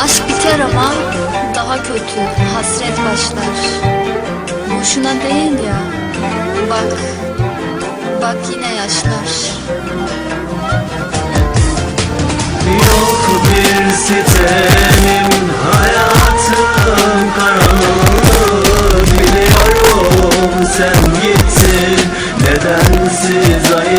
Biter ama daha kötü hasret başlar. Boşuna değil ya. Bak Bak yine yaşlar. Yok bir sitemim Hayatım karanlık Biliyorum sen gittin. Nedensiz ayrıldık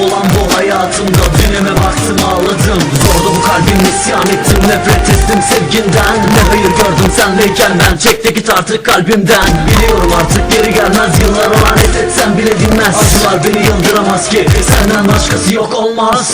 Mahvolan bu hayatımda düneme baktım ağladım. Zorda bu kalbim isyan ettim nefret ettim sevginden. Ne hayır gördüm sendeyken ben. Çekti git artık kalbimden. Biliyorum artık geri gelmez yıllara lanet etsem bile dinmez. Acılar beni yıldıramaz ki senden başkası yok olmaz